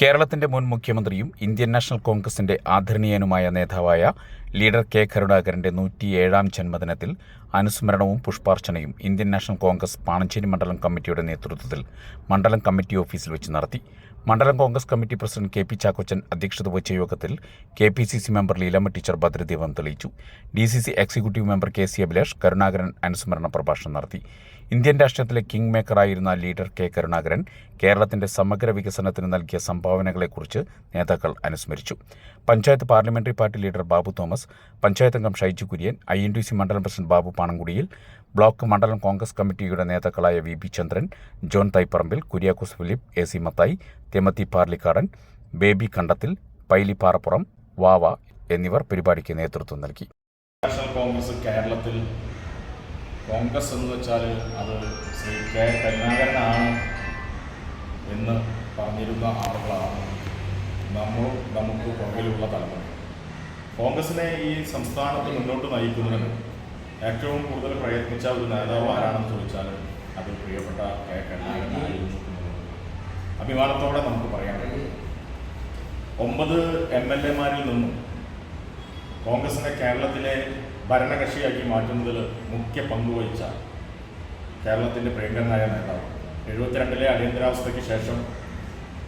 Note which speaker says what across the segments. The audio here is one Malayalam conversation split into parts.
Speaker 1: കേരളത്തിന്റെ മുൻ മുഖ്യമന്ത്രിയും ഇന്ത്യൻ നാഷണൽ കോൺഗ്രസിന്റെ ആദരണീയനുമായ നേതാവായ ലീഡർ കെ കരുണാകരന്റെ നൂറ്റിയേഴാം ജന്മദിനത്തിൽ അനുസ്മരണവും പുഷ്പാർച്ചനയും ഇന്ത്യൻ നാഷണൽ കോൺഗ്രസ് പാണഞ്ചേരി മണ്ഡലം കമ്മിറ്റിയുടെ നേതൃത്വത്തിൽ മണ്ഡലം കമ്മിറ്റി ഓഫീസിൽ വെച്ച് നടത്തി. മണ്ഡലം Congress committee president K P Chackochan അധ്യക്ഷത വഹിച്ച യോഗത്തിൽ K P C C member Leelamma teacher ഭദ്രദീപം തെളിയിച്ചു. D C C executive member K C Abhilash Karunakaran അനുസ്മരണ പ്രഭാഷണം നടത്തി. ഇന്ത്യൻ രാഷ്ട്രീയത്തിലെ കിങ് മേക്കറായിരുന്ന ലീഡർ കെ കരുണാകരൻ കേരളത്തിന്റെ സമഗ്ര വികസനത്തിന് നൽകിയ സംഭാവനകളെക്കുറിച്ച് നേതാക്കൾ അനുസ്മരിച്ചു. Panchayat parliamentary party leader Babu Thomas panchayat അംഗം Shaiju Kurian I N T C മണ്ഡലം പ്രസിഡന്റ് ബാബു പാണങ്കുടിയിൽ ബ്ലോക്ക് മണ്ഡലം കോൺഗ്രസ് കമ്മിറ്റിയുടെ നേതാക്കളായ V B Chandran John Thaiparambil Kuriakose Philip A C Mathai Themathi Parlikkadan Baby Kandathil Paily Parappuram Vava എന്നിവർ പരിപാടിക്ക് നേതൃത്വം നൽകി.
Speaker 2: കോൺഗ്രസ് കേരളത്തിൽ കോൺഗ്രസ് എന്ന് വെച്ചാൽ അത് ശ്രീ കെ കരുണാകരനാണ് എന്ന് പറഞ്ഞിരുന്ന ആളുകളാണ് നമ്മളും നമുക്ക് പുറകിലുള്ള തലമുറ. കോൺഗ്രസിനെ ഈ സംസ്ഥാനത്ത് മുന്നോട്ട് നയിക്കുന്നതിന് ഏറ്റവും കൂടുതൽ പ്രയത്നിച്ച ഒരു നേതാവ് ആരാണെന്ന് ചോദിച്ചാൽ അത് പ്രിയപ്പെട്ട കെ. കരുണാകരനായിരുന്നു അഭിമാനത്തോടെ നമുക്ക് പറയാൻ ഒമ്പത് എം എൽ എമാരിൽ നിന്നും കോൺഗ്രസിനെ കേരളത്തിലെ ഭരണകക്ഷിയാക്കി മാറ്റുന്നതിൽ മുഖ്യ പങ്ക് വഹിച്ച കേരളത്തിന്റെ പ്രിയങ്കരനായ നേതാവ്. എഴുപത്തിരണ്ടിലെ അടിയന്തരാവസ്ഥയ്ക്ക് ശേഷം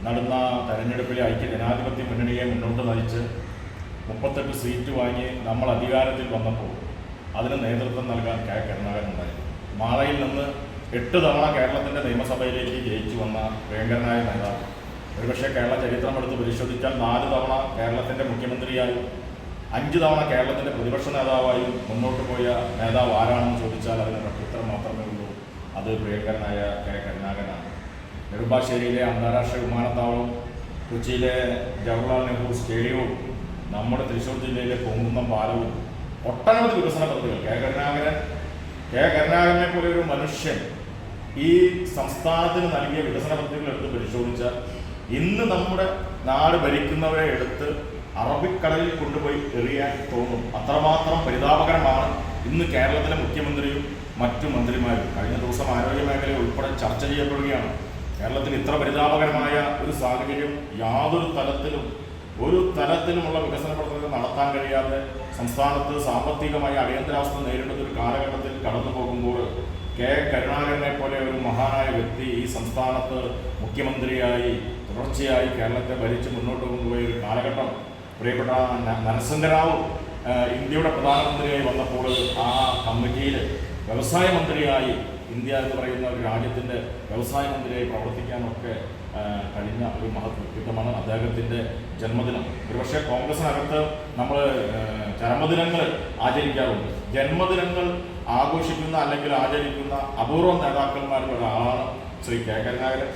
Speaker 2: നടന്ന തെരഞ്ഞെടുപ്പിലെ ഐക്യ ജനാധിപത്യ മുന്നണിയെ മുന്നോട്ട് നയിച്ച് മുപ്പത്തെട്ട് സീറ്റ് വാങ്ങി നമ്മൾ അധികാരത്തിൽ വന്നപ്പോൾ അതിന് നേതൃത്വം നൽകാൻ കെ കരുണാകരൻ ഉണ്ടായിരുന്നു. മാളയിൽ നിന്ന് എട്ട് തവണ കേരളത്തിന്റെ നിയമസഭയിലേക്ക് ജയിച്ചു വന്ന വേങ്കരനായ നേതാവ്. ഒരുപക്ഷെ കേരള ചരിത്രം എടുത്ത് പരിശോധിച്ചാൽ നാല് തവണ കേരളത്തിന്റെ മുഖ്യമന്ത്രിയായും അഞ്ച് തവണ കേരളത്തിന്റെ പ്രതിപക്ഷ നേതാവായും മുന്നോട്ട് പോയ നേതാവ് ആരാണെന്ന് ചോദിച്ചാൽ അതിന് ഉത്തരം മാത്രമേ ഉള്ളൂ. അത് പ്രിയങ്കരനായ കെ കരുണാകരനാണ്. നെടുമ്പാശ്ശേരിയിലെ അന്താരാഷ്ട്ര വിമാനത്താവളം കൊച്ചിയിലെ ജവഹർലാൽ നെഹ്റു സ്റ്റേഡിയവും നമ്മുടെ തൃശ്ശൂർ ജില്ലയിലെ പൊങ്കുന്നം പാലവും ഒട്ടനവധി വികസന പദ്ധതികൾ. കെ കരുണാകരൻ കെ കരുണാകരനെ പോലെ ഒരു മനുഷ്യൻ ഈ സംസ്ഥാനത്തിന് നൽകിയ വികസന പദ്ധതികൾ എടുത്ത് പരിശോധിച്ചാൽ ഇന്ന് നമ്മുടെ നാട് ഭരിക്കുന്നവരെ എടുത്ത് അറബിക്കടലിൽ കൊണ്ടുപോയി എറിയാൻ തോന്നും. അത്രമാത്രം പരിതാപകരമാണ് ഇന്ന് കേരളത്തിലെ മുഖ്യമന്ത്രിയും മറ്റു മന്ത്രിമാരും. കഴിഞ്ഞ ദിവസം ആരോഗ്യ മേഖല ഉൾപ്പെടെ ചർച്ച ചെയ്യപ്പെടുകയാണ്. കേരളത്തിൽ ഇത്ര പരിതാപകരമായ ഒരു സാഹചര്യം യാതൊരു തലത്തിലും ഒരു തരത്തിലുമുള്ള വികസന പ്രവർത്തനങ്ങൾ നടത്താൻ കഴിയാതെ സംസ്ഥാനത്ത് സാമ്പത്തികമായ അടിയന്തരാവസ്ഥ നേരിടുന്ന ഒരു കാലഘട്ടത്തിൽ കടന്നു പോകുമ്പോൾ കെ. കരുണാകരനെ പോലെ ഒരു മഹാനായ വ്യക്തി ഈ സംസ്ഥാനത്ത് മുഖ്യമന്ത്രിയായി തുടർച്ചയായി കേരളത്തെ ഭരിച്ച് മുന്നോട്ട് കൊണ്ടുപോയ ഒരു കാലഘട്ടം. പ്രിയപ്പെട്ട നരസിംഹറാവു ഇന്ത്യയുടെ പ്രധാനമന്ത്രിയായി വന്നപ്പോൾ ആ കമ്മിറ്റിയിൽ വ്യവസായ മന്ത്രിയായി ഇന്ത്യ എന്ന് പറയുന്ന ഒരു രാജ്യത്തിന്റെ മന്ത്രിയായി പ്രവർത്തിക്കാനൊക്കെ കഴിഞ്ഞ ഒരു മഹത് വ്യക്തിത്വമാണ് അദ്ദേഹത്തിന്റെ ജന്മദിനം. ഒരുപക്ഷെ കോൺഗ്രസിനകത്ത് നമ്മൾ ചരമദിനങ്ങൾ ആചരിക്കാറുണ്ട്. ജന്മദിനങ്ങൾ ആഘോഷിക്കുന്ന അല്ലെങ്കിൽ ആചരിക്കുന്ന അപൂർവ നേതാക്കന്മാരിൽ ഒരാളാണ് ശ്രീ കെ കരുണാകരൻ.